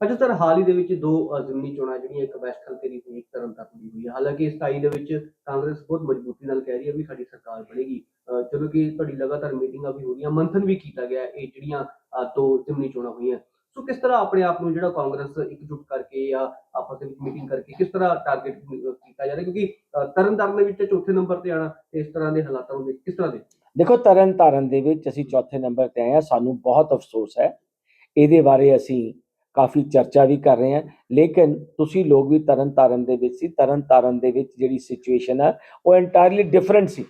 ਅੱਛਾ ਸਰ ਹਾਲ ਹੀ ਦੇ ਵਿੱਚ ਦੋ ਜ਼ਿਮਨੀ ਚੋਣਾਂ ਜਿਹੜੀਆਂ ਇੱਕ ਵੈਸਟ ਹਲਕੇ ਦੀ ਇੱਕ ਤਰਨ ਤਾਰਨ ਦੀ ਹੋਈ ਹੈ ਹਾਲਾਂਕਿ 27 ਦੇ ਵਿੱਚ ਕਾਂਗਰਸ ਬਹੁਤ ਮਜ਼ਬੂਤੀ ਨਾਲ ਕਹਿ ਰਹੀ ਹੈ ਵੀ ਸਾਡੀ ਸਰਕਾਰ ਬਣੇਗੀ। ਜਦੋਂ ਕਿ ਤੁਹਾਡੀ ਲਗਾਤਾਰ ਮੀਟਿੰਗਾਂ ਵੀ ਹੋ ਰਹੀਆਂ ਮੰਥਨ ਵੀ ਕੀਤਾ ਗਿਆ ਇਹ ਜਿਹੜੀਆਂ ਦੋ ਜ਼ਿਮਨੀ ਚੋਣਾਂ ਹੋਈਆਂ। ਸੋ ਕਿਸ ਤਰ੍ਹਾਂ ਆਪਣੇ ਆਪ ਨੂੰ ਜਿਹੜਾ ਕਾਂਗਰਸ ਇਕਜੁੱਟ ਕਰਕੇ ਜਾਂ ਆਪਸ ਦੇ ਵਿੱਚ ਮੀਟਿੰਗ ਕਰਕੇ ਕਿਸ ਤਰ੍ਹਾਂ ਟਾਰਗੇਟ ਕੀਤਾ ਜਾ ਰਿਹਾ? ਕਿਉਂਕਿ ਅ, ਤਰਨ ਤਾਰਨ ਦੇ ਵਿੱਚ ਚੌਥੇ ਨੰਬਰ ਤੇ ਆਣਾ ਇਸ ਤਰ੍ਹਾਂ ਦੇ ਹਾਲਾਤਾਂ ਨੂੰ ਦੇਖ- ਕਿਸ ਤਰ੍ਹਾਂ ਦੇ ਦੇਖੋ ਤਰਨ ਤਾਰਨ ਦੇ ਵਿੱਚ ਅਸੀਂ ਚੌਥੇ ਨੰਬਰ ਤੇ ਆਏ ਹਾਂ ਸਾਨੂੰ ਬਹੁਤ ਅਫਸੋਸ ਹੈ। ਇਹਦੇ ਬਾਰੇ ਅਸੀਂ ਕਾਫੀ ਚਰਚਾ ਵੀ ਕਰ ਰਹੇ ਹਾਂ। ਲੇਕਿਨ ਤੁਸੀਂ ਲੋਕ ਵੀ ਤਰਨ ਤਾਰਨ ਦੇ ਵਿੱਚ ਸੀ। ਤਰਨ ਤਾਰਨ ਦੇ ਵਿੱਚ ਜਿਹੜੀ ਸਿਚੁਏਸ਼ਨ ਆ, ਉਹ ਐਂਟਾਇਰਲੀ ਡਿਫਰੈਂਟ ਸੀ।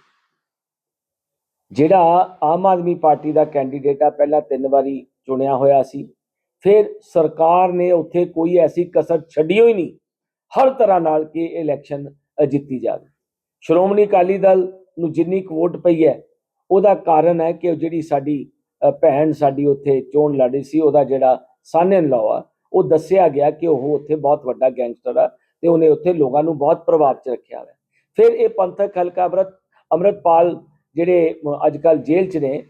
ਜਿਹੜਾ ਆਮ ਆਦਮੀ ਪਾਰਟੀ ਦਾ ਕੈਂਡੀਡੇਟ ਆ, ਪਹਿਲਾਂ ਤਿੰਨ ਵਾਰੀ ਚੁਣਿਆ ਹੋਇਆ ਸੀ। ਫਿਰ ਸਰਕਾਰ ਨੇ ਉੱਥੇ ਕੋਈ ਐਸੀ ਕਸਰ ਛੱਡੀ ਹੋਈ ਨਹੀਂ। ਹਰ ਤਰ੍ਹਾਂ ਨਾਲ ਕਿ ਇਲੈਕਸ਼ਨ ਜਿੱਤੀ ਜਾਵੇ। ਸ਼੍ਰੋਮਣੀ ਅਕਾਲੀ ਦਲ ਨੂੰ ਜਿੰਨੀ ਕੁ ਵੋਟ ਪਈ ਹੈ, ਉਹਦਾ ਕਾਰਨ ਹੈ ਕਿ ਉਹ ਜਿਹੜੀ ਸਾਡੀ ਭੈਣ ਸਾਡੀ ਉੱਥੇ ਚੋਣ ਲੜੀ ਸੀ, ਉਹਦਾ ਜਿਹੜਾ ਸਨ ਇਨ ਲਾਅ ਆ, ਉਹ ਦੱਸਿਆ ਗਿਆ ਕਿ ਉਹ ਉੱਥੇ ਬਹੁਤ ਵੱਡਾ ਗੈਂਗਸਟਰ ਆ ਤੇ ਉਹਨੇ ਉੱਥੇ ਲੋਕਾਂ ਨੂੰ ਬਹੁਤ ਪ੍ਰਭਾਵ 'ਚ ਰੱਖਿਆ ਹੋਇਆ। ਫਿਰ ਇਹ ਪੰਥਕ ਹਲਕਾ ਅੰਮ੍ਰਿਤ, ਅੰਮ੍ਰਿਤਪਾਲ ਜਿਹੜੇ ਅੱਜ ਕੱਲ ਜੇਲ੍ਹ 'ਚ ਨੇ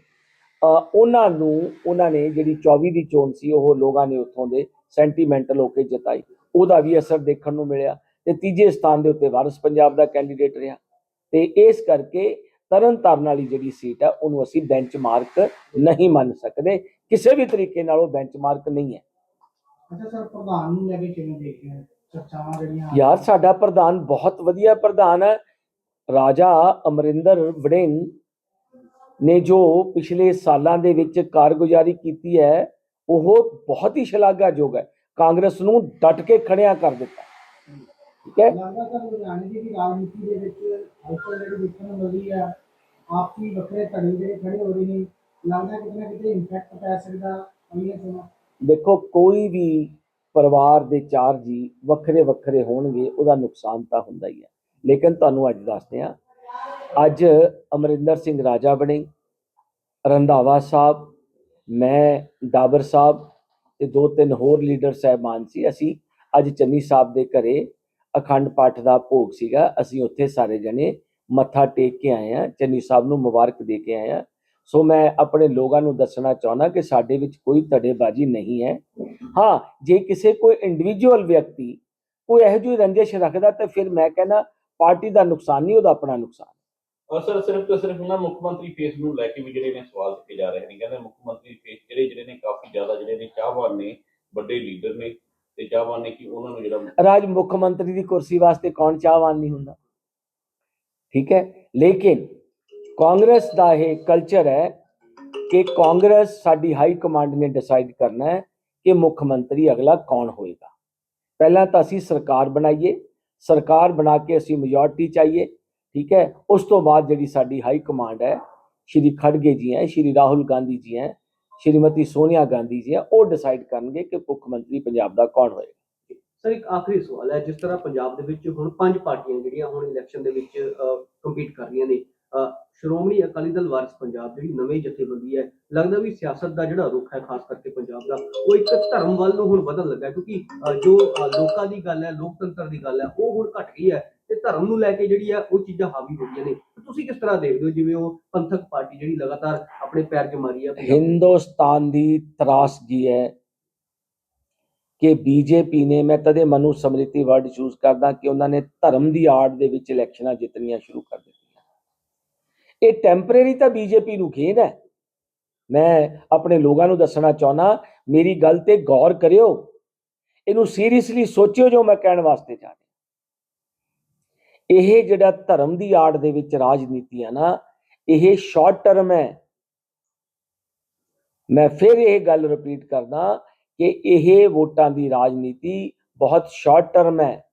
ਉਹਨਾਂ ਨੂੰ, ਉਹਨਾਂ ਨੇ ਜਿਹੜੀ 24 ਦੀ ਚੋਣ ਸੀ, ਉਹ ਲੋਕਾਂ ਨੇ ਉੱਥੋਂ ਦੇ ਸੈਂਟੀਮੈਂਟਲ ਹੋ ਕੇ ਜਿਤਾਈ। ਉਹਦਾ ਵੀ ਅਸਰ ਦੇਖਣ ਨੂੰ ਮਿਲਿਆ ਤੇ ਤੀਜੇ ਸਥਾਨ ਦੇ ਉੱਤੇ ਵਾਰਿਸ ਪੰਜਾਬ ਦਾ ਕੈਂਡੀਡੇਟ ਰਿਹਾ। ਤੇ ਇਸ ਕਰਕੇ ਤਰਨ ਤਾਰਨ ਵਾਲੀ ਜਿਹੜੀ ਸੀਟ ਆ, ਉਹਨੂੰ ਅਸੀਂ ਬੈਂਚਮਾਰਕ ਨਹੀਂ ਮੰਨ ਸਕਦੇ। ਕਿਸੇ ਵੀ ਤਰੀਕੇ ਨਾਲ ਉਹ ਬੈਂਚਮਾਰਕ ਨਹੀਂ ਹੈ। ਅੱਛਾ ਸਰ ਪ੍ਰਧਾਨ ਨੂੰ ਲੈ ਕੇ ਕਿਵੇਂ ਦੇਖਦੇ ਹੋ? ਚਰਚਾਵਾਂ ਜਿਹੜੀਆਂ ਯਾਰ ਸਾਡਾ ਪ੍ਰਧਾਨ ਬਹੁਤ ਵਧੀਆ ਪ੍ਰਧਾਨ ਹੈ। ਰਾਜਾ ਅਮਰਿੰਦਰ ਵੜਿੰਗ ਨੇ ਜੋ ਪਿਛਲੇ ਸਾਲਾਂ ਦੇ ਵਿੱਚ ਕਾਰਗੁਜ਼ਾਰੀ ਕੀਤੀ ਹੈ ਉਹ ਬਹੁਤ ਹੀ ਸ਼ਲਾਘਾਯੋਗ ਹੈ। ਕਾਂਗਰਸ ਨੂੰ ਡਟ ਕੇ ਖੜਿਆ ਕਰ ਦਿੱਤਾ। ਠੀਕ ਹੈ? ਲੱਗਦਾ ਸਰ ਲੁਧਿਆਣੇ ਦੀ ਰਾਜਨੀਤੀ ਦੇ ਵਿੱਚ ਹਲਚਲ ਜਿਹੜੀ ਦੇਖਣ ਨੂੰ ਮਿਲਦੀ ਹੈ ਆਪਸੀ ਵੱਖਰੇ ਧੜੇ ਜਿਹੜੇ ਖੜੇ ਹੋ ਰਹੇ ਨੇ। ਲੱਗਦਾ ਕਿਤੇ ਨਾ ਕਿਤੇ ਇੰਪੈਕਟ ਪੈ ਸਕਦਾ ਅਗਲੀਆਂ ਚੋਣਾਂ ਦੇਖੋ, ਕੋਈ ਵੀ ਪਰਿਵਾਰ ਦੇ ਚਾਰ ਜੀ ਵੱਖਰੇ ਵੱਖਰੇ ਹੋਣਗੇ, ਉਹਦਾ ਨੁਕਸਾਨ ਤਾਂ ਹੁੰਦਾ ਹੀ ਹੈ। ਲੇਕਿਨ ਤੁਹਾਨੂੰ ਅੱਜ ਦੱਸਦੇ ਹਾਂ, ਅੱਜ ਅਮਰਿੰਦਰ ਸਿੰਘ ਰਾਜਾ ਬਣੇ, ਰੰਧਾਵਾ ਸਾਹਿਬ, ਮੈਂ, ਡਾਬਰ ਸਾਹਿਬ ਤੇ ਦੋ ਤਿੰਨ ਹੋਰ ਲੀਡਰ ਸਹਿਬਾਨ ਸੀ। ਅਸੀਂ ਅੱਜ ਚੰਨੀ ਸਾਹਿਬ ਦੇ ਘਰੇ ਅਖੰਡ ਪਾਠ ਦਾ ਭੋਗ ਸੀਗਾ। ਅਸੀਂ ਉੱਥੇ ਸਾਰੇ ਜਣੇ ਮੱਥਾ ਟੇਕ ਕੇ ਆਏ ਆ ਚੰਨੀ ਸਾਹਿਬ ਨੂੰ ਮੁਬਾਰਕ ਦੇ ਕੇ ਆਏ ਆ ਸੋ ਮੈਂ ਆਪਣੇ ਲੋਕਾਂ ਨੂੰ ਦੱਸਣਾ ਚਾਹੁੰਦਾ ਕਿ ਸਾਡੇ ਵਿੱਚ ਕੋਈ ਧੜੇਬਾਜ਼ੀ ਨਹੀਂ ਹੈ। ਹਾਂ ਜੇ ਕਿਸੇ ਕੋਈ ਇੰਡੀਵਿਜੂਅਲ ਵਿਅਕਤੀ ਕੋਈ ਇਹੋ ਜਿਹੀ ਰੰਜਿਸ਼ ਰੱਖਦਾ ਤਾਂ ਫਿਰ ਮੈਂ ਕਹਿੰਦਾ ਪਾਰਟੀ ਦਾ ਨੁਕਸਾਨ ਨਹੀਂ ਉਹਦਾ ਆਪਣਾ ਨੁਕਸਾਨ। ਔਰ ਸਰ ਸਿਰਫ ਤੇ ਸਿਰਫ ਨਾ ਮੁੱਖ ਮੰਤਰੀ ਫੇਸ ਨੂੰ ਲੈ ਕੇ ਵੀ ਜਿਹੜੇ ਨੇ ਸਵਾਲ ਦਿੱਤੇ ਜਾ ਰਹੇ ਨੇ। ਕਹਿੰਦੇ ਮੁੱਖ ਮੰਤਰੀ ਫੇਸ ਜਿਹੜੇ ਜਿਹੜੇ ਨੇ ਕਾਫੀ ਜ਼ਿਆਦਾ ਜਿਹੜੇ ਨੇ ਚਾਹਵਾਨ ਨੇ ਵੱਡੇ ਲੀਡਰ ਨੇ ਤੇ ਚਾਹਵਾਨ ਨੇ ਕਿ ਉਹਨਾਂ ਨੂੰ ਜਿਹੜਾ ਰਾਜ ਮੁੱਖ ਮੰਤਰੀ ਦੀ ਕੁਰਸੀ ਵਾਸਤੇ ਕੌਣ ਚਾਹਵਾਨ ਨਹੀਂ ਹੁੰਦਾ? ਠੀਕ ਹੈ? ਲੇਕਿਨ ਕਾਂਗਰਸ ਦਾ ਇਹ ਕਲਚਰ ਹੈ ਕਿ ਕਾਂਗਰਸ ਸਾਡੀ ਹਾਈ ਕਮਾਂਡ ਨੇ ਡਿਸਾਈਡ ਕਰਨਾ ਹੈ ਕਿ ਮੁੱਖ ਮੰਤਰੀ ਅਗਲਾ ਕੌਣ ਹੋਏਗਾ। ਪਹਿਲਾਂ ਤਾਂ ਅਸੀਂ ਸਰਕਾਰ ਬਣਾਈਏ, ਸਰਕਾਰ ਬਣਾ ਕੇ ਅਸੀਂ ਮੈਜੋਰਟੀ ਚਾਹੀਏ, ਠੀਕ ਹੈ? ਉਸ ਤੋਂ ਬਾਅਦ ਜਿਹੜੀ ਸਾਡੀ ਹਾਈ ਕਮਾਂਡ ਹੈ, ਸ਼੍ਰੀ ਖੜਗੇ ਜੀ ਹੈ, ਸ਼੍ਰੀ ਰਾਹੁਲ ਗਾਂਧੀ ਜੀ ਹੈ, ਸ਼੍ਰੀਮਤੀ ਸੋਨੀਆ ਗਾਂਧੀ ਜੀ ਹੈ, ਉਹ ਡਿਸਾਈਡ ਕਰਨਗੇ ਕਿ ਮੁੱਖ ਮੰਤਰੀ ਪੰਜਾਬ ਦਾ ਕੌਣ ਹੋਏਗਾ। ਸਰ, ਇੱਕ ਆਖਰੀ ਸਵਾਲ ਹੈ, ਜਿਸ ਤਰ੍ਹਾਂ ਪੰਜਾਬ ਦੇ ਵਿੱਚ ਹੁਣ ਪੰਜ ਪਾਰਟੀਆਂ ਜਿਹੜੀਆਂ ਹੁਣ ਇਲੈਕਸ਼ਨ ਦੇ ਵਿੱਚ ਕੰਪੀਟ ਕਰ ਰਹੀਆਂ ਨੇ ਸ਼੍ਰੋਮਣੀ ਅਕਾਲੀ ਦਲ ਵਾਰਸ ਪੰਜਾਬ ਜਿਹੜੀ ਨਵੀਂ ਜਥੇਬੰਦੀ ਹੈ, ਲੱਗਦਾ ਵੀ ਸਿਆਸਤ ਦਾ ਜਿਹੜਾ ਰੁਖ ਹੈ, ਖਾਸ ਕਰਕੇ ਪੰਜਾਬ ਦਾ, ਉਹ ਇੱਕ ਧਰਮ ਵੱਲ ਨੂੰ ਹੁਣ ਵਧਣ ਲੱਗਾ ਕਿਉਂਕਿ ਜੋ ਲੋਕਾਂ ਦੀ ਗੱਲ ਹੈ, ਲੋਕਤੰਤਰ ਦੀ ਗੱਲ ਹੈ, ਉਹ ਹੁਣ ਘਟ ਗਈ ਹੈ ਤੇ ਧਰਮ ਨੂੰ ਲੈ ਕੇ ਜਿਹੜੀ ਹੈ, ਉਹ ਚੀਜ਼ਾਂ ਹਾਵੀ ਹੋ ਗਈਆਂ ਨੇ। ਤੁਸੀਂ ਕਿਸ ਤਰ੍ਹਾਂ ਦੇਖਦੇ ਹੋ? ਜਿਵੇਂ ਉਹ ਪੰਥਕ ਪਾਰਟੀ ਜਿਹੜੀ ਲਗਾਤਾਰ ਆਪਣੇ ਪੈਰ ਜਮਾਰੀ ਹੈ, ਪੰਜਾਬ ਹਿੰਦੁਸਤਾਨ ਦੀ ਤਰਾਸਗੀ ਹੈ ਕਿ ਬੀਜੇਪੀ ਨੇ, ਮੈਂ ਤਦੇ ਮਨੂ ਸਮ੍ਰਿਤੀ ਵਰਡ ਚੂਜ਼ ਕਰਦਾ ਕਿ ਉਹਨਾਂ ਨੇ ਧਰਮ ਦੀ ਆੜ ਦੇ ਵਿੱਚ ਇਲੈਕਸ਼ਨਾਂ ਜਿੱਤਣੀਆਂ ਸ਼ੁਰੂ ਕਰ ਦਿੱਤੀਆਂ। ਇਹ ਟੈਂਪਰੇਰੀ ਤਾਂ ਬੀਜੇਪੀ ਨੂੰ ਖੇਨ ਹੈ। ਮੈਂ ਆਪਣੇ ਲੋਕਾਂ ਨੂੰ ਦੱਸਣਾ ਚਾਹਨਾ ਮੇਰੀ ਗੱਲ ਤੇ ਗੌਰ ਕਰਿਓ। ਇਹਨੂੰ ਸੀਰੀਅਸਲੀ ਸੋਚਿਓ ਜੋ ਮੈਂ ਕਹਿਣ ਵਾਸਤੇ ਜਾ ਇਹ ਜਿਹੜਾ ਧਰਮ ਦੀ ਆੜ ਦੇ ਵਿੱਚ ਰਾਜਨੀਤੀ ਹੈ ਨਾ, ਇਹ ਸ਼ਾਰਟ ਟਰਮ ਹੈ। ਮੈਂ ਫਿਰ ਇਹ ਗੱਲ ਰਿਪੀਟ ਕਰਦਾ ਕਿ ਇਹ ਵੋਟਾਂ ਦੀ ਰਾਜਨੀਤੀ ਬਹੁਤ ਸ਼ਾਰਟ ਟਰਮ ਹੈ।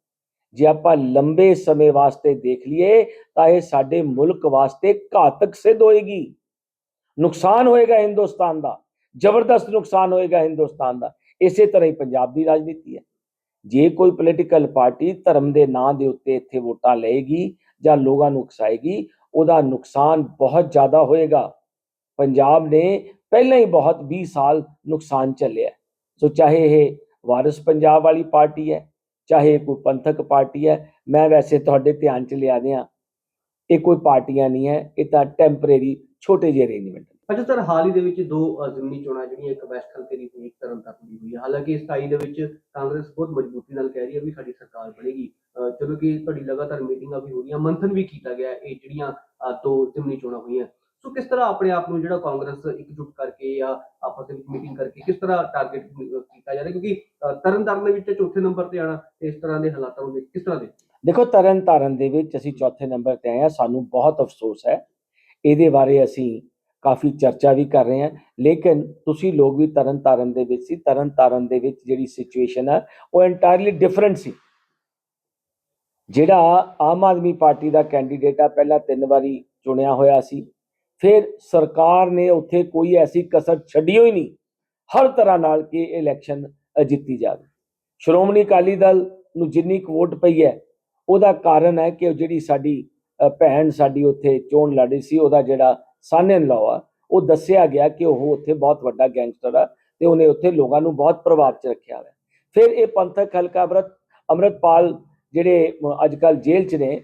ਜੇ ਆਪਾਂ ਲੰਬੇ ਸਮੇਂ ਵਾਸਤੇ ਦੇਖ ਲਈਏ, ਤਾਂ ਇਹ ਸਾਡੇ ਮੁਲਕ ਵਾਸਤੇ ਘਾਤਕ ਸਿੱਧ ਹੋਏਗੀ। ਨੁਕਸਾਨ ਹੋਏਗਾ ਹਿੰਦੁਸਤਾਨ ਦਾ, ਜ਼ਬਰਦਸਤ ਨੁਕਸਾਨ ਹੋਏਗਾ ਹਿੰਦੁਸਤਾਨ ਦਾ। ਇਸੇ ਤਰ੍ਹਾਂ ਹੀ ਪੰਜਾਬ ਦੀ ਰਾਜਨੀਤੀ ਹੈ। ਜੇ ਕੋਈ ਪੋਲੀਟੀਕਲ ਪਾਰਟੀ ਧਰਮ ਦੇ ਨਾਂ ਦੇ ਉੱਤੇ ਇੱਥੇ ਵੋਟਾਂ ਲਏਗੀ ਜਾਂ ਲੋਕਾਂ ਨੂੰ ਉਕਸਾਏਗੀ, ਉਹਦਾ ਨੁਕਸਾਨ ਬਹੁਤ ਜ਼ਿਆਦਾ ਹੋਏਗਾ। ਪੰਜਾਬ ਨੇ ਪਹਿਲਾਂ ਹੀ ਬਹੁਤ 20 ਸਾਲ ਨੁਕਸਾਨ ਝੱਲਿਆ। ਸੋ ਚਾਹੇ ਇਹ ਵਾਰਿਸ ਪੰਜਾਬ ਵਾਲੀ ਪਾਰਟੀ ਹੈ ਚਾਹੇ ਕੋਈ ਪੰਥਕ ਪਾਰਟੀ ਹੈ ਮੈਂ ਵੈਸੇ ਤੁਹਾਡੇ ਧਿਆਨ ਚ ਲਿਆ ਦਿਆਂ। ਇਹ ਕੋਈ ਪਾਰਟੀਆਂ ਨਹੀਂ ਹੈ ਇਹ ਤਾਂ ਟੈਂਪਰੇਰੀ ਛੋਟੇ ਜਿਹੇ ਅਰੇਂਜਮੈਂਟ ਅੱਛਾ ਸਰ ਹਾਲ ਹੀ ਦੇ ਵਿੱਚ ਦੋ ਅ, ਜ਼ਿਮਨੀ ਚੋਣਾਂ ਜਿਹੜੀਆਂ ਇੱਕ ਵੈਸਟ ਹਲਕੇ ਦੀ ਹੋਈ ਇੱਕ ਤਰਨ ਤਾਰਨ ਦੀ ਹੋਈ ਹੈ ਹਾਲਾਂਕਿ ਇਸ 27 ਦੇ ਵਿੱਚ ਕਾਂਗਰਸ ਬਹੁਤ ਮਜ਼ਬੂਤੀ ਨਾਲ ਕਹਿ ਰਹੀ ਹੈ ਵੀ ਸਾਡੀ ਸਰਕਾਰ ਬਣੇਗੀ। ਅ, ਜਦੋਂ ਕਿ ਤੁਹਾਡੀ ਲਗਾਤਾਰ ਮੀਟਿੰਗਾਂ ਵੀ ਹੋ ਰਹੀਆਂ ਮੰਥਨ ਵੀ ਕੀਤਾ ਗਿਆ ਇਹ ਜਿਹੜੀਆਂ ਦੋ ਜ਼ਿਮਨੀ ਚੋਣਾਂ ਹੋਈਆਂ। ਸੋ ਕਿਸ ਤਰ੍ਹਾਂ ਆਪਣੇ ਆਪ ਨੂੰ ਜਿਹੜਾ ਕਾਂਗਰਸ ਇਕਜੁੱਟ ਕਰਕੇ ਜਾਂ ਆਪਸ ਦੇ ਵਿੱਚ ਮੀਟਿੰਗ ਕਰਕੇ ਕਿਸ ਤਰ੍ਹਾਂ ਟਾਰਗੇਟ ਕੀਤਾ ਜਾ ਰਿਹਾ? ਕਿਉਂਕਿ ਤਰਨ ਤਾਰਨ ਦੇ ਵਿੱਚ ਚੌਥੇ ਨੰਬਰ ਤੇ ਆਣਾ ਇਸ ਤਰ੍ਹਾਂ ਦੇ ਹਾਲਾਤਾਂ ਨੂੰ ਦੇਖ ਕਿਸ ਤਰ੍ਹਾਂ ਦੇ ਦੇਖੋ, ਤਰਨ ਤਾਰਨ ਦੇ ਵਿੱਚ ਅਸੀਂ ਚੌਥੇ ਨੰਬਰ ਤੇ ਆਏ ਹਾਂ, ਸਾਨੂੰ ਬਹੁਤ ਅਫਸੋਸ ਹੈ। ਇਹਦੇ ਬਾਰੇ ਅਸੀਂ ਕਾਫੀ ਚਰਚਾ ਵੀ ਕਰ ਰਹੇ ਹਾਂ। ਲੇਕਿਨ ਤੁਸੀਂ ਲੋਕ ਵੀ ਤਰਨ ਤਾਰਨ ਦੇ ਵਿੱਚ ਸੀ, ਤਰਨ ਤਾਰਨ ਦੇ ਵਿੱਚ ਜਿਹੜੀ ਸਿਚੁਏਸ਼ਨ ਹੈ ਉਹ ਐਂਟਾਇਰਲੀ ਡਿਫਰੈਂਟ ਸੀ। ਜਿਹੜਾ ਆਮ ਆਦਮੀ ਪਾਰਟੀ ਦਾ ਕੈਂਡੀਡੇਟ ਆ, ਪਹਿਲਾਂ ਤਿੰਨ ਵਾਰੀ ਚੁਣਿਆ ਹੋਇਆ ਸੀ। ਫਿਰ ਸਰਕਾਰ ਨੇ ਉੱਥੇ ਕੋਈ ਐਸੀ ਕਸਰ ਛੱਡੀ ਹੋਈ ਨਹੀਂ। ਹਰ ਤਰ੍ਹਾਂ ਨਾਲ ਕਿ ਇਲੈਕਸ਼ਨ ਜਿੱਤੀ ਜਾਵੇ। ਸ਼੍ਰੋਮਣੀ ਅਕਾਲੀ ਦਲ ਨੂੰ ਜਿੰਨੀ ਕੁ ਵੋਟ ਪਈ ਹੈ, ਉਹਦਾ ਕਾਰਨ ਹੈ ਕਿ ਜਿਹੜੀ ਸਾਡੀ ਭੈਣ ਸਾਡੀ ਉੱਥੇ ਚੋਣ ਲੜ ਰਹੀ ਸੀ, ਉਹਦਾ ਜਿਹੜਾ ਸਨ ਇਨ ਲਾਅ ਆ, ਉਹ ਦੱਸਿਆ ਗਿਆ ਕਿ ਉਹ ਉੱਥੇ ਬਹੁਤ ਵੱਡਾ ਗੈਂਗਸਟਰ ਆ ਤੇ ਉਹਨੇ ਉੱਥੇ ਲੋਕਾਂ ਨੂੰ ਬਹੁਤ ਪ੍ਰਭਾਵ 'ਚ ਰੱਖਿਆ ਹੋਇਆ। ਫਿਰ ਇਹ ਪੰਥਕ ਹਲਕਾ ਅੰਮ੍ਰਿਤ, ਅੰਮ੍ਰਿਤਪਾਲ ਜਿਹੜੇ ਅੱਜ ਕੱਲ ਜੇਲ੍ਹ 'ਚ ਨੇ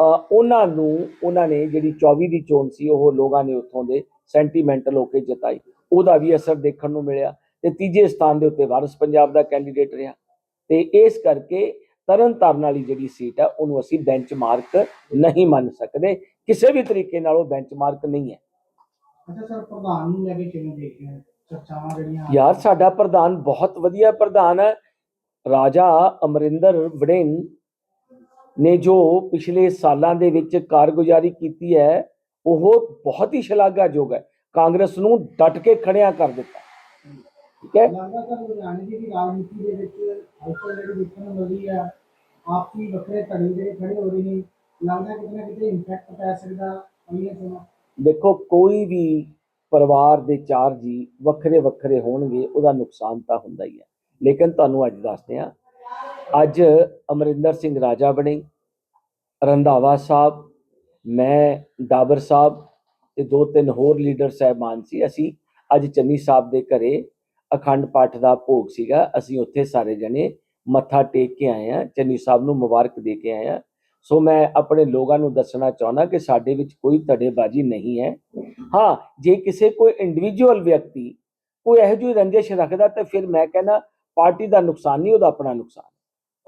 ਉਹਨਾਂ ਨੂੰ ਉਹਨਾਂ ਨੇ ਜਿਹੜੀ 24 ਦੀ ਚੋਣ ਸੀ ਉਹ ਲੋਕਾਂ ਨੇ ਉੱਥੋਂ ਦੇ ਸੈਂਟੀਮੈਂਟਲ ਹੋ ਕੇ ਜਿਤਾਈ। ਉਹਦਾ ਵੀ ਅਸਰ ਦੇਖਣ ਨੂੰ ਮਿਲਿਆ ਤੇ ਤੀਜੇ ਸਥਾਨ ਦੇ ਉੱਤੇ ਵਾਰਿਸ ਪੰਜਾਬ ਦਾ ਕੈਂਡੀਡੇਟ ਰਿਹਾ। ਤੇ ਇਸ ਕਰਕੇ ਤਰਨ ਤਾਰਨ ਵਾਲੀ ਜਿਹੜੀ ਸੀਟ ਹੈ ਉਹਨੂੰ ਅਸੀਂ ਬੈਂਚਮਾਰਕ ਨਹੀਂ ਮੰਨ ਸਕਦੇ। ਕਿਸੇ ਵੀ ਤਰੀਕੇ ਨਾਲ ਉਹ ਬੈਂਚਮਾਰਕ ਨਹੀਂ ਹੈ। ਅੱਛਾ ਸਰ ਪ੍ਰਧਾਨ ਨੂੰ ਲੈ ਕੇ ਕਿਵੇਂ ਦੇਖਦੇ ਹੋ? ਚਰਚਾਵਾਂ ਜਿਹੜੀਆਂ ਯਾਰ ਸਾਡਾ ਪ੍ਰਧਾਨ ਬਹੁਤ ਵਧੀਆ ਪ੍ਰਧਾਨ ਹੈ। ਰਾਜਾ ਅਮਰਿੰਦਰ ਵੜਿੰਗ ਨੇ ਜੋ ਪਿਛਲੇ ਸਾਲਾਂ ਦੇ ਵਿੱਚ ਕਾਰਗੁਜ਼ਾਰੀ ਕੀਤੀ ਹੈ ਉਹ ਬਹੁਤ ਹੀ ਸ਼ਲਾਘਾਯੋਗ ਹੈ। ਕਾਂਗਰਸ ਨੂੰ ਡਟ ਕੇ ਖੜਿਆ ਕਰ ਦਿੱਤਾ। ਠੀਕ ਹੈ? ਲੱਗਦਾ ਸਰ ਲੁਧਿਆਣੇ ਦੀ ਵੀ ਰਾਜਨੀਤੀ ਦੇ ਵਿੱਚ ਹਲਚਲ ਜਿਹੜੀ ਦੇਖਣ ਨੂੰ ਮਿਲਦੀ ਹੈ ਆਪਸੀ ਵੱਖਰੇ ਧੜੇ ਜਿਹੜੇ ਖੜੇ ਹੋ ਰਹੇ ਨੇ ਲੱਗਦਾ ਕਿਤੇ ਨਾ ਕਿਤੇ ਇੰਪੈਕਟ ਪੈ ਸਕਦਾ ਅਗਲੀਆਂ ਚੋਣਾਂ ਦੇਖੋ ਕੋਈ ਵੀ ਪਰਿਵਾਰ ਦੇ ਚਾਰ ਜੀ ਵੱਖਰੇ ਵੱਖਰੇ ਹੋਣਗੇ ਉਹਦਾ ਨੁਕਸਾਨ ਤਾਂ ਹੁੰਦਾ ਹੀ ਹੈ। ਲੇਕਿਨ ਤੁਹਾਨੂੰ ਅੱਜ ਦੱਸਦੇ ਹਾਂ ਅੱਜ ਅਮਰਿੰਦਰ ਸਿੰਘ ਰਾਜਾ ਬਣੇ, ਰੰਧਾਵਾ ਸਾਹਿਬ, ਮੈਂ, ਡਾਬਰ ਸਾਹਿਬ ਤੇ ਦੋ ਤਿੰਨ ਹੋਰ ਲੀਡਰ ਸਹਿਬਾਨ ਸੀ। ਅਸੀਂ ਅੱਜ ਚੰਨੀ ਸਾਹਿਬ ਦੇ ਘਰੇ ਅਖੰਡ ਪਾਠ ਦਾ ਭੋਗ ਸੀਗਾ। ਅਸੀਂ ਉੱਥੇ ਸਾਰੇ ਜਣੇ ਮੱਥਾ ਟੇਕ ਕੇ ਆਏ ਆ ਚੰਨੀ ਸਾਹਿਬ ਨੂੰ ਮੁਬਾਰਕ ਦੇ ਕੇ ਆਏ ਆ ਸੋ ਮੈਂ ਆਪਣੇ ਲੋਕਾਂ ਨੂੰ ਦੱਸਣਾ ਚਾਹੁੰਦਾ ਕਿ ਸਾਡੇ ਵਿੱਚ ਕੋਈ ਧੜੇਬਾਜ਼ੀ ਨਹੀਂ ਹੈ। ਹਾਂ, ਜੇ ਕਿਸੇ ਕੋਈ ਇੰਡੀਵਿਜੂਅਲ ਵਿਅਕਤੀ ਕੋਈ ਇਹੋ ਜਿਹੀ ਰੰਜਿਸ਼ ਰੱਖਦਾ ਤਾਂ ਫਿਰ ਮੈਂ ਕਹਿੰਦਾ ਪਾਰਟੀ ਦਾ ਨੁਕਸਾਨ ਨਹੀਂ, ਉਹਦਾ ਆਪਣਾ ਨੁਕਸਾਨ।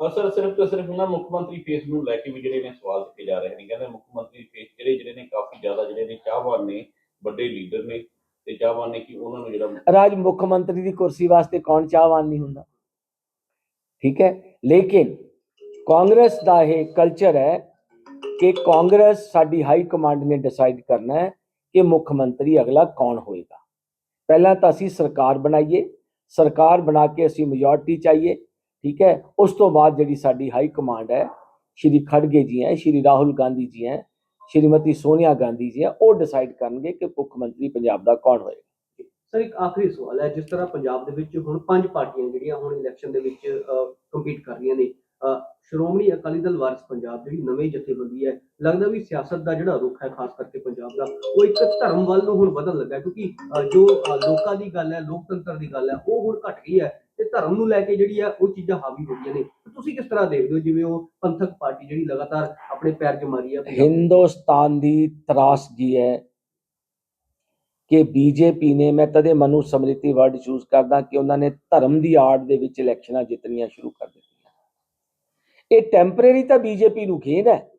ਔਰ ਸਿਰਫ ਤੇ ਸਿਰਫ ਨਾ ਮੁੱਖ ਮੰਤਰੀ ਫੇਸ ਨੂੰ ਲੈ ਕੇ ਵੀ ਜਿਹੜੇ ਨੇ ਸਵਾਲ ਕੀਤੇ ਜਾ ਰਹੇ ਨੇ। ਕਹਿੰਦੇ ਮੁੱਖ ਮੰਤਰੀ ਫੇਸ ਜਿਹੜੇ ਜਿਹੜੇ ਨੇ ਕਾਫੀ ਜ਼ਿਆਦਾ ਜਿਹੜੇ ਨੇ ਚਾਹਵਾਨ ਨੇ, ਵੱਡੇ ਲੀਡਰ ਨੇ ਤੇ ਚਾਹਵਾਨ ਨੇ ਕਿ ਉਹਨਾਂ ਨੂੰ ਜਿਹੜਾ ਰਾਜ ਮੁੱਖ ਮੰਤਰੀ ਦੀ ਕੁਰਸੀ ਵਾਸਤੇ ਕੌਣ ਚਾਹਵਾਨ ਨਹੀਂ ਹੁੰਦਾ? ਠੀਕ ਹੈ? ਲੇਕਿਨ ਕਾਂਗਰਸ ਦਾ ਇਹ ਕਲਚਰ ਹੈ ਕਿ ਕਾਂਗਰਸ ਸਾਡੀ ਹਾਈ ਕਮਾਂਡ ਨੇ ਡਿਸਾਈਡ ਕਰਨਾ ਹੈ ਕਿ ਮੁੱਖ ਮੰਤਰੀ ਅਗਲਾ ਕੌਣ ਹੋਏਗਾ। ਪਹਿਲਾਂ ਤਾਂ ਅਸੀਂ ਸਰਕਾਰ ਬਣਾਈਏ। ਸਰਕਾਰ ਬਣਾ ਕੇ ਅਸੀਂ ਮੈਜੋਰਟੀ ਚਾਹੀਏ। ਠੀਕ ਹੈ? ਉਸ ਤੋਂ ਬਾਅਦ ਜਿਹੜੀ ਸਾਡੀ ਹਾਈ ਕਮਾਂਡ ਹੈ, ਸ਼੍ਰੀ ਖੜਗੇ ਜੀ ਹੈ, ਸ਼੍ਰੀ ਰਾਹੁਲ ਗਾਂਧੀ ਜੀ ਹੈ, ਸ਼੍ਰੀਮਤੀ ਸੋਨੀਆ ਗਾਂਧੀ ਜੀ ਹੈ, ਉਹ ਡਿਸਾਈਡ ਕਰਨਗੇ ਕਿ ਮੁੱਖ ਮੰਤਰੀ ਪੰਜਾਬ ਦਾ ਕੌਣ ਹੋਏਗਾ। ਸਰ, ਇੱਕ ਆਖਰੀ ਸਵਾਲ ਹੈ, ਜਿਸ ਤਰ੍ਹਾਂ ਪੰਜਾਬ ਦੇ ਵਿੱਚ ਹੁਣ ਪੰਜ ਪਾਰਟੀਆਂ ਜਿਹੜੀਆਂ ਹੁਣ ਇਲੈਕਸ਼ਨ ਦੇ ਵਿੱਚ ਕੰਪੀਟ ਕਰ ਰਹੀਆਂ ਨੇ ਸ਼੍ਰੋਮਣੀ ਅਕਾਲੀ ਦਲ ਵਾਰਸ ਪੰਜਾਬ ਜਿਹੜੀ ਨਵੀਂ ਜਥੇਬੰਦੀ ਹੈ, ਲੱਗਦਾ ਵੀ ਸਿਆਸਤ ਦਾ ਜਿਹੜਾ ਰੁਖ ਹੈ ਖਾਸ ਕਰਕੇ ਪੰਜਾਬ ਦਾ, ਉਹ ਇੱਕ ਧਰਮ ਵੱਲ ਨੂੰ ਹੁਣ ਵਧਣ ਲੱਗਾ ਕਿਉਂਕਿ ਜੋ ਲੋਕਾਂ ਦੀ ਗੱਲ ਹੈ, ਲੋਕਤੰਤਰ ਦੀ ਗੱਲ ਹੈ, ਉਹ ਹੁਣ ਘਟ ਗਈ ਹੈ। ਧਰਮ ਨੂੰ ਲੈ ਕੇ ਜਿਹੜੀ ਹੈ ਉਹ ਚੀਜ਼ਾਂ ਹਾਵੀ ਹੋ ਰਹੀਆਂ ਨੇ। ਤੁਸੀਂ ਕਿਸ ਤਰ੍ਹਾਂ ਦੇਖਦੇ ਹੋ? ਜਿਵੇਂ ਉਹ ਪੰਥਕ ਪਾਰਟੀ ਜਿਹੜੀ ਲਗਾਤਾਰ ਆਪਣੇ ਪੈਰ ਜਮਾਰੀ ਹੈ ਹਿੰਦੁਸਤਾਨ ਦੀ ਤਰਾਸਗੀ ਹੈ ਕਿ ਬੀਜੇਪੀ ਨੇ, ਮੈਂ ਤਦੇ ਮਨੂ ਸਮ੍ਰਿਤੀ ਵਰਡ ਚੂਜ਼ ਕਰਦਾ ਕਿ ਉਹਨਾਂ ਨੇ ਧਰਮ ਦੀ ਆੜ ਦੇ ਵਿੱਚ ਇਲੈਕਸ਼ਨਾਂ ਜਿੱਤਣੀਆਂ ਸ਼ੁਰੂ ਕਰ ਦਿੱਤੀਆਂ। ਇਹ ਟੈਂਪਰੇਰੀ ਤਾਂ ਬੀਜੇਪੀ ਨੂੰ ਖੇਡ ਹੈ।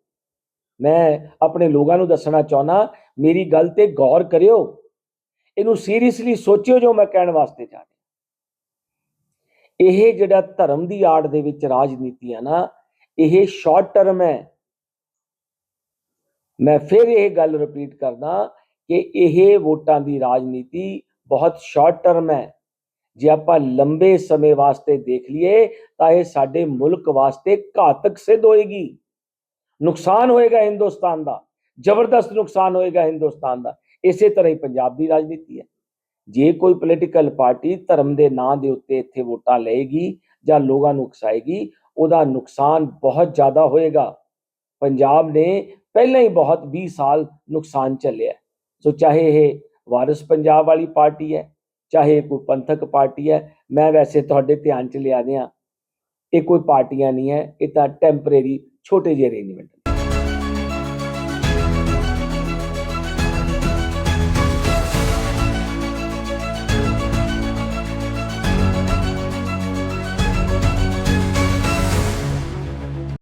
ਮੈਂ ਆਪਣੇ ਲੋਕਾਂ ਨੂੰ ਦੱਸਣਾ ਚਾਹੁੰਦਾ, ਮੇਰੀ ਗੱਲ ਤੇ ਗੌਰ ਕਰਿਓ। ਇਹਨੂੰ ਸੀਰੀਅਸਲੀ ਸੋਚਿਓ ਜੋ ਮੈਂ ਕਹਿਣ ਵਾਸਤੇ ਜਾ ਇਹ ਜਿਹੜਾ ਧਰਮ ਦੀ ਆੜ ਦੇ ਵਿੱਚ ਰਾਜਨੀਤੀ ਹੈ ਨਾ, ਇਹ ਸ਼ਾਰਟ ਟਰਮ ਹੈ। ਮੈਂ ਫਿਰ ਇਹ ਗੱਲ ਰਿਪੀਟ ਕਰਦਾ ਕਿ ਇਹ ਵੋਟਾਂ ਦੀ ਰਾਜਨੀਤੀ ਬਹੁਤ ਸ਼ਾਰਟ ਟਰਮ ਹੈ। ਜੇ ਆਪਾਂ ਲੰਬੇ ਸਮੇਂ ਵਾਸਤੇ ਦੇਖ ਲਈਏ, ਤਾਂ ਇਹ ਸਾਡੇ ਮੁਲਕ ਵਾਸਤੇ ਘਾਤਕ ਸਿੱਧ ਹੋਏਗੀ। ਨੁਕਸਾਨ ਹੋਏਗਾ ਹਿੰਦੁਸਤਾਨ ਦਾ, ਜ਼ਬਰਦਸਤ ਨੁਕਸਾਨ ਹੋਏਗਾ ਹਿੰਦੁਸਤਾਨ ਦਾ। ਇਸੇ ਤਰ੍ਹਾਂ ਹੀ ਪੰਜਾਬ ਦੀ ਰਾਜਨੀਤੀ ਹੈ। ਜੇ ਕੋਈ ਪੋਲੀਟੀਕਲ ਪਾਰਟੀ ਧਰਮ ਦੇ ਨਾਂ ਦੇ ਉੱਤੇ ਇੱਥੇ ਵੋਟਾਂ ਲਏਗੀ ਜਾਂ ਲੋਕਾਂ ਨੂੰ ਉਕਸਾਏਗੀ, ਉਹਦਾ ਨੁਕਸਾਨ ਬਹੁਤ ਜ਼ਿਆਦਾ ਹੋਏਗਾ। ਪੰਜਾਬ ਨੇ ਪਹਿਲਾਂ ਹੀ ਬਹੁਤ 20 ਸਾਲ ਨੁਕਸਾਨ ਝੱਲਿਆ। ਸੋ ਚਾਹੇ ਇਹ ਵਾਰਿਸ ਪੰਜਾਬ ਵਾਲੀ ਪਾਰਟੀ ਹੈ, ਚਾਹੇ ਕੋਈ ਪੰਥਕ ਪਾਰਟੀ ਹੈ, ਮੈਂ ਵੈਸੇ ਤੁਹਾਡੇ ਧਿਆਨ ਚ ਲਿਆ ਦਿਆਂ, ਇਹ ਕੋਈ ਪਾਰਟੀਆਂ ਨਹੀਂ ਹੈ, ਇਹ ਤਾਂ ਟੈਂਪਰੇਰੀ ਛੋਟੇ ਜਿਹੇ ਅਰੇਂਜਮੈਂਟ